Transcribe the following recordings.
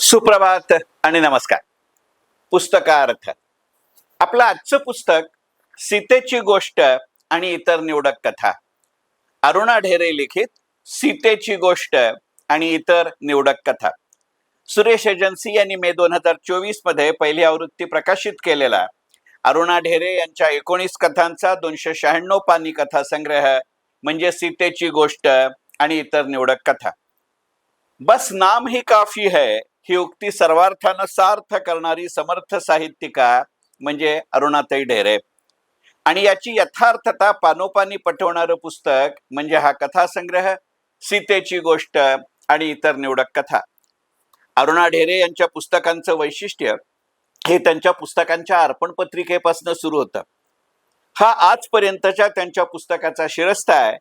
सुप्रभात आणि नमस्कार. पुस्तकार्थ. आपलं आजचं पुस्तक सीतेची गोष्ट आणि इतर निवडक कथा. अरुणा ढेरे लिखित सीतेची गोष्ट आणि इतर निवडक कथा. सुरेश एजन्सी यांनी मे दोन हजार चोवीसमध्ये पहिली आवृत्ती प्रकाशित केलेला अरुणा ढेरे यांच्या एकोणीस कथांचा दोनशे शहाण्णव पानी कथा संग्रह म्हणजे सीतेची गोष्ट आणि इतर निवडक कथा. बस नाम ही काफी है ही उक्ती सर्वार्थानं सार्थ करणारी समर्थ साहित्यिका म्हणजे अरुणाताई ढेरे आणि याची यथार्थता पानोपानी पटवणारं पुस्तक म्हणजे हा कथासंग्रह सीतेची गोष्ट आणि इतर निवडक कथा. अरुणा ढेरे यांच्या पुस्तकांचं वैशिष्ट्य हे त्यांच्या पुस्तकांच्या अर्पण पत्रिकेपासून सुरू होतं. हा आजपर्यंतच्या त्यांच्या पुस्तकाचा शिरस्ता आहे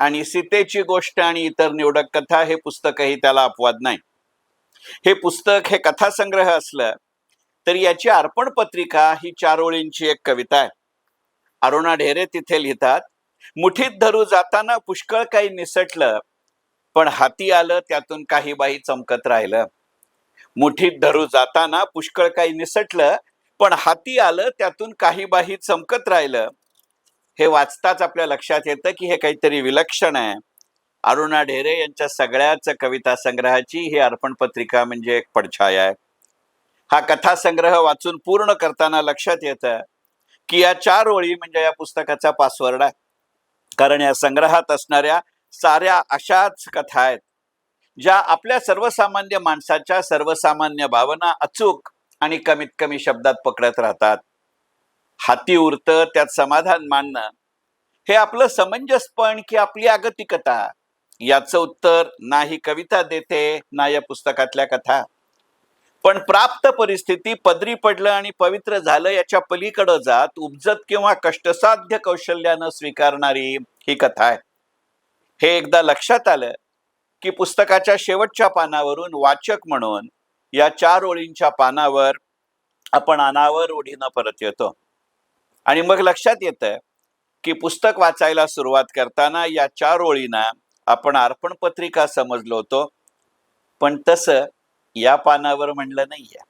आणि सीतेची गोष्ट आणि इतर निवडक कथा हे पुस्तकही त्याला अपवाद नाही. हे पुस्तक हे कथासंग्रह असलं तरी याची अर्पण पत्रिका ही चार ओळींची एक कविता आहे. अरुणा ढेरे तिथे लिहितात मुठीत धरू जाताना पुष्कळ काही निसटलं पण हाती आलं त्यातून काही बाही चमकत राहिलं. मुठीत धरू जाताना पुष्कळ काही निसटलं पण हाती आलं त्यातून काही बाही चमकत राहिलं. हे वाचताच आपल्या लक्षात येतं की हे काहीतरी विलक्षण आहे. अरुणा ढेरे यांच्या सगळ्याच कविता संग्रहाची ही अर्पण पत्रिका म्हणजे एक पडछाया आहे. हा कथा संग्रह वाचून पूर्ण करताना लक्षात येतं की या चार ओळी म्हणजे या पुस्तकाचा पासवर्ड आहे. कारण या संग्रहात असणाऱ्या साऱ्या अशाच कथा आहेत ज्या आपल्या सर्वसामान्य माणसाच्या सर्वसामान्य भावना अचूक आणि कमीत कमी शब्दात पकडत राहतात. हाती उरतं त्यात समाधान मानणं हे आपलं समंजसपण की आपली आगतिकता याचं उत्तर ना ही कविता देते ना या पुस्तकातल्या कथा. पण प्राप्त परिस्थिती पदरी पडलं आणि पवित्र झालं याच्या पलीकडं जात उपजत किंवा कष्टसाध्य कौशल्यानं स्वीकारणारी ही कथा आहे. हे एकदा लक्षात आलं की पुस्तकाच्या शेवटच्या पानावरून वाचक म्हणून या चार ओळींच्या पानावर आपण अनावर ओढीनं परत येतो. आणि मग लक्षात येतं की पुस्तक वाचायला सुरुवात करताना या चार ओळींना आपण अर्पण पत्रिका समजलो होतो पण तसं या पानावर म्हणलं नाहीये.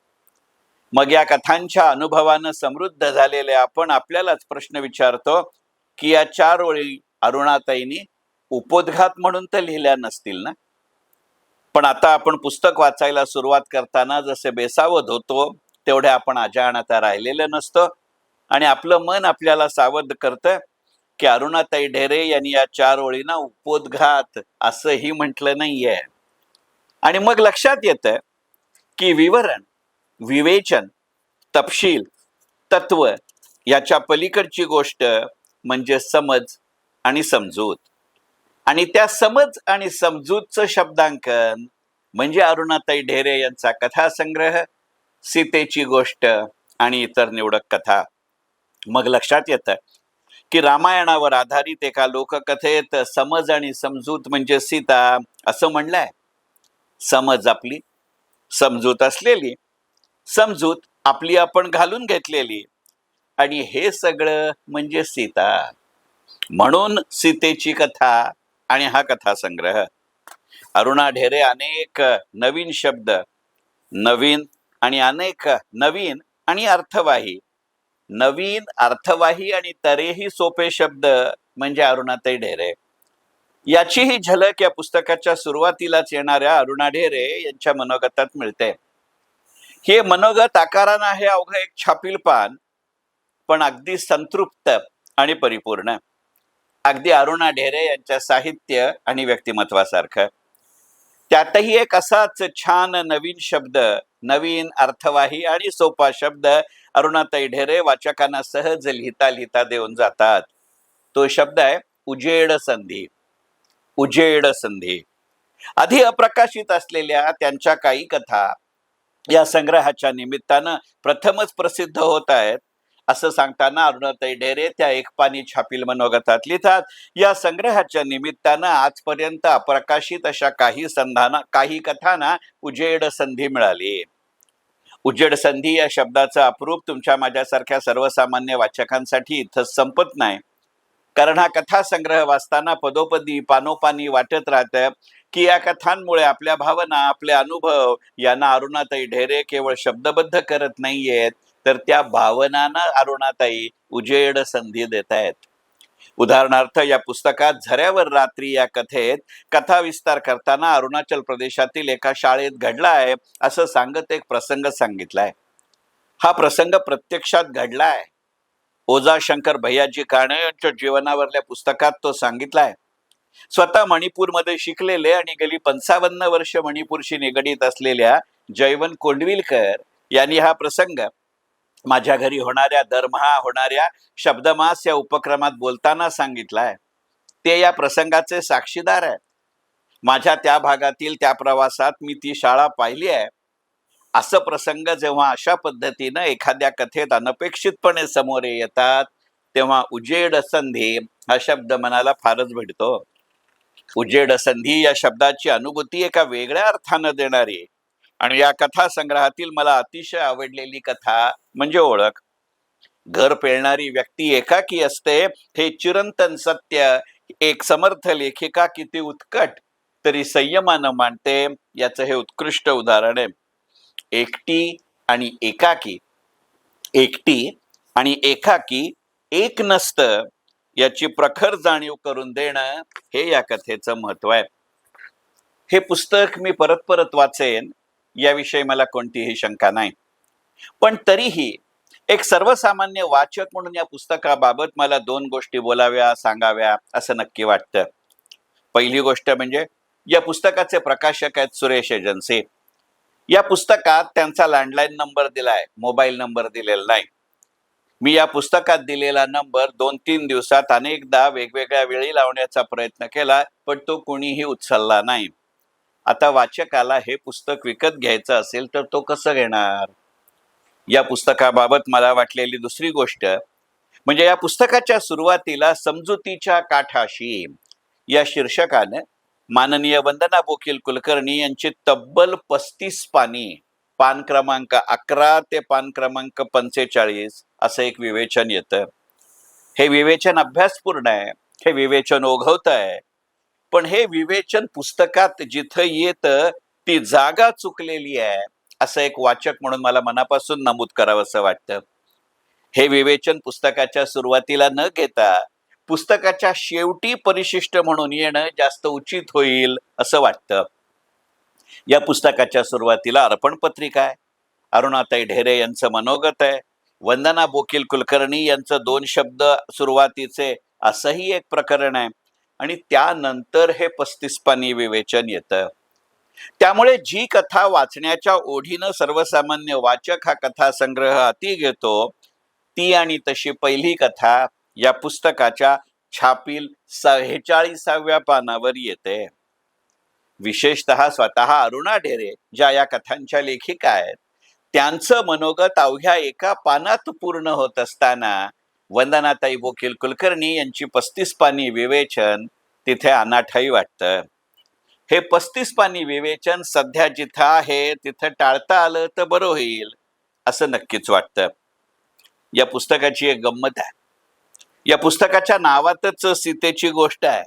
मग या कथांच्या अनुभवानं समृद्ध झालेले आपण आपल्यालाच प्रश्न विचारतो की या चार ओळी अरुणाताईंनी उपोद्घात म्हणून तर लिहिल्या नसतील ना? पण आता आपण पुस्तक वाचायला सुरुवात करताना जसे बेसावध होतो तेवढे आपण अजाणता राहिलेलं नसतं आणि आपलं मन आपल्याला सावध करतं. की अरुणाताई ढेरे यांनी या चार ओळींना उपोद्घात असंही म्हटलं नाहीये. आणि मग लक्षात येतं की विवरण विवेचन तपशील तत्व याच्या पलीकडची गोष्ट म्हणजे समज आणि समजूत. आणि त्या समज आणि समजूतचं शब्दांकन म्हणजे अरुणाताई ढेरे यांचा कथासंग्रह सीतेची गोष्ट आणि इतर निवडक कथा. मग लक्षात येतं की रामायणावर आधारित एका लोककथेत समज आणि समजूत म्हणजे सीता असं म्हणलंय. समज आपली समजूत असलेली समजूत आपली आपण घालून घेतलेली. आणि हे सगळं म्हणजे सीता. म्हणून सीतेची कथा आणि हा कथा संग्रह अरुणा ढेरे अनेक नवीन शब्द नवीन आणि अनेक नवीन आणि अर्थवाही नवीन अर्थवाही आणि तरीही सोपे शब्द म्हणजे अरुणाताई ढेरे. याची ही झलक या पुस्तकाच्या सुरुवातीलाच येणाऱ्या अरुणा ढेरे यांच्या मनोगतात मिळते. हे मनोगत आकारानं आहे अवघं एक छापील पान पण अगदी संतृप्त आणि परिपूर्ण. अगदी अरुणा ढेरे यांच्या साहित्य आणि व्यक्तिमत्वासारखं. त्यातही एक असाच छान नवीन शब्द नवीन अर्थवाही आणि सोपा शब्द अरुणाताई ढेरे वाचकांना सहज लिहिता लिहिता देऊन जातात. तो शब्द आहे उजेड संधी. उजेड संधी. आधी अप्रकाशित असलेल्या त्यांच्या काही कथा या संग्रहाच्या निमित्तानं प्रथमच प्रसिद्ध होत आहेत. असं सांगताना अरुणाताई डेरे त्या एक पाणी छापील मनोगतात लिहितात. या संग्रहाच्या निमित्तानं आजपर्यंत अप्रकाशित अशा काही संधाना काही कथांना उजेड संधी मिळाली. उजेड संधी या शब्दाचं अप्रूप तुमच्या माझ्यासारख्या सर्वसामान्य वाचकांसाठी इथं संपत नाही. कारण हा कथा संग्रह वाचताना पदोपदी पानोपानी वाटत राहतं की या कथांमुळे आपल्या भावना आपले अनुभव यांना अरुणाताई ढेरे केवळ शब्दबद्ध करत नाहीयेत तर त्या भावनांना अरुणाताई उजेड संधी देत आहेत उदाहरणार्थ या पुस्तकात झऱ्यावर रात्री या कथेत कथा विस्तार करताना अरुणाचल प्रदेशातील एका शाळेत घडला आहे असं सांगत एक प्रसंग सांगितलाय. हा प्रसंग प्रत्यक्षात घडलाय ओजा शंकर भैयाजी काणे यांच्या जीवनावरल्या पुस्तकात तो सांगितलाय. स्वतः मणिपूरमध्ये शिकलेले आणि गेली पंचावन्न वर्ष मणिपूरशी निगडीत असलेल्या जयवन कोंडविलकर यांनी हा प्रसंग माझ्या घरी होणाऱ्या दरमहा होणाऱ्या शब्दमास या उपक्रमात बोलताना सांगितलाय. ते या प्रसंगाचे साक्षीदार आहेत. माझ्या त्या भागातील त्या प्रवासात मी ती शाळा पाहिली आहे. असं प्रसंग जेव्हा अशा पद्धतीनं एखाद्या कथेत अनपेक्षितपणे समोर येतात तेव्हा उजेड संधी हा शब्द मनाला फारच भेटतो उजेड संधी या शब्दाची अनुभूती एका वेगळ्या अर्थानं देणारी आणि या कथा संग्रहातील मला अतिशय आवडलेली कथा म्हणजे ओळख. घर पेळणारी व्यक्ती एकाकी असते हे चिरंतन सत्य एक समर्थ लेखिका किती उत्कट तरी संयमानं मांडते याचं हे उत्कृष्ट उदाहरण आहे. एकटी आणि एकाकी. एकटी आणि एकाकी एक नसतं याची प्रखर जाणीव करून देणं हे या कथेचं महत्त्व आहे. हे पुस्तक मी परत परत वाचेन याविषयी मला कोणतीही शंका नाही. पण तरीही एक सर्वसामान्य वाचक म्हणून या पुस्तकाबाबत मला दोन गोष्टी बोलाव्या सांगाव्या असं नक्की वाटतं. पहिली गोष्ट म्हणजे या पुस्तकाचे प्रकाशक आहेत सुरेश एजन्सी. या पुस्तकात त्यांचा लँडलाईन नंबर दिलाय मोबाईल नंबर दिलेला नाही. मी या पुस्तकात दिलेला नंबर दोन तीन दिवसात अनेकदा वेगवेगळ्या वेळी लावण्याचा प्रयत्न केला पण तो कोणीही उचलला नाही. आता वाचकाला हे पुस्तक विकत घ्यायचं असेल तर तो कसं घेणार? या पुस्तकाबाबत मला वाटलेली दुसरी गोष्ट म्हणजे या पुस्तकाच्या सुरुवातीला समजुतीच्या काठाशी या शीर्षकानं माननीय वंदना बोकील कुलकर्णी यांची तब्बल पस्तीस पानी पान क्रमांक अकरा ते पान क्रमांक पंचेचाळीस असं एक विवेचन येतं. हे विवेचन अभ्यासपूर्ण आहे. हे विवेचन ओघवत आहे. पण हे विवेचन पुस्तकात जिथं येतं ती जागा चुकलेली आहे असं एक वाचक म्हणून मला मनापासून नमूद करावं असं वाटतं. हे विवेचन पुस्तकाच्या सुरुवातीला न घेता पुस्तकाच्या शेवटी परिशिष्ट म्हणून येणं जास्त उचित होईल असं वाटतं. या पुस्तकाच्या सुरुवातीला अर्पण पत्रिका आहे. अरुणाताई ढेरे यांचं मनोगत आहे. वंदना बोकील कुलकर्णी यांचं दोन शब्द सुरुवातीचे असंही एक प्रकरण आहे. आणि त्यानंतर हे पस्तीस पानी विवेचन येतं. त्यामुळे जी कथा वाचण्याच्या ओढीनं सर्वसामान्य वाचक हा कथा संग्रह हाती घेतो ती आणि तशी पहिली कथा या पुस्तकाच्या छापील सहेचाळीसाव्या पानावर येते. विशेषतः स्वतः अरुणा ढेरे ज्या या कथांच्या लेखिका आहेत त्यांचं मनोगत अवघ्या एका पानात पूर्ण होत असताना वंदनाताई बोकील कुलकर्णी यांची पस्तीस पानी विवेचन तिथे अनाठाई वाटतं. हे पस्तीस पानी विवेचन सध्या जिथं आहे तिथं टाळता आलं तर बरं होईल असं नक्कीच वाटतं. या पुस्तकाची एक गंमत आहे. या पुस्तकाच्या नावातच सीतेची गोष्ट आहे.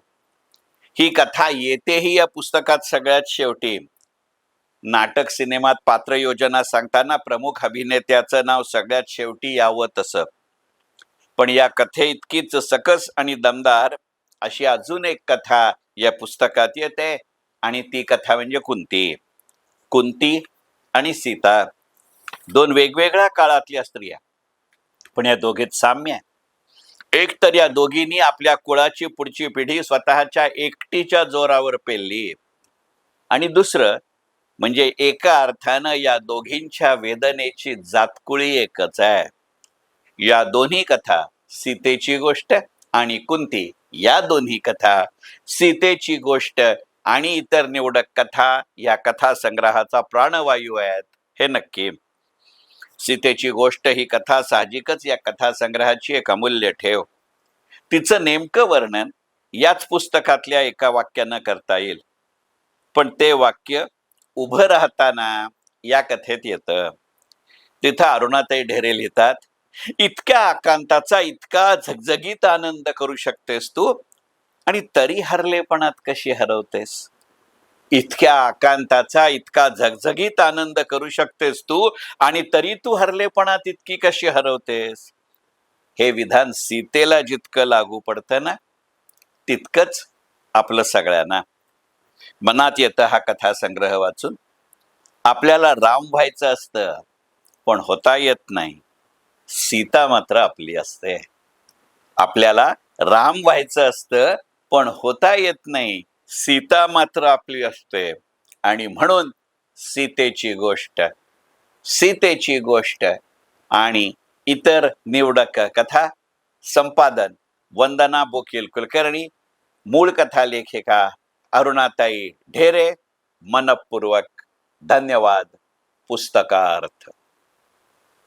ही कथा येतेही या पुस्तकात सगळ्यात शेवटी. नाटक सिनेमात पात्र योजना सांगताना प्रमुख अभिनेत्याचं नाव सगळ्यात शेवटी यावं तसं. पण या कथे इतकीच सकस आणि दमदार अशी अजून एक कथा या पुस्तकात येते आणि ती कथा म्हणजे कुंती. कुंती आणि सीता दोन वेगवेगळ्या काळातल्या स्त्रिया पण या दोघीत साम्य आहे एक तर या दोघींनी आपल्या कुळाची पुढची पिढी स्वतःच्या एकटीच्या जोरावर पेलली आणि दुसरं म्हणजे एका अर्थानं या दोघींच्या वेदनेची जातकुळी एकच आहे. या दोन्ही कथा सीतेची गोष्ट आणि कुंती. या दोन्ही कथा सीतेची गोष्ट आणि इतर निवडक कथा या कथा संग्रहाचा प्राणवायू आहेत हे नक्की. सीतेची गोष्ट ही कथा साहजिकच या कथा संग्रहाची एक अमूल्य ठेव. तिचं नेमकं वर्णन याच पुस्तकातल्या एका वाक्यानं करता येईल. पण ते वाक्य उभं राहताना या कथेत येतं. तिथं अरुणाताई ढेरे लिहितात इतक्या आकांताचा इतका झगझगीत आनंद करू शकतेस तू. आणि तरी हरलेपणात कशी हरवतेस? इतक्या आकांताचा इतका झगझगीत आनंद करू शकतेस तू. आणि तरी तू हरलेपणात इतकी कशी हरवतेस? हे विधान सीतेला जितकं लागू पडतं ना तितकंच आपलं सगळ्यांना. मनात येतं हा कथा संग्रह वाचून. आपल्याला राम व्हायचं असतं पण होता येत नाही. सीता मात्र आपली असते. आपल्याला राम व्हायचं असतं पण होता येत नाही. सीता मात्र आपली असते. आणि म्हणून सीतेची गोष्ट सीतेची गोष्ट आणि इतर निवडक कथा संपादन वंदना बोकील कुलकर्णी मूळ कथा लेखिका अरुणाताई ढेरे मनपूर्वक धन्यवाद पुस्तकार्थ.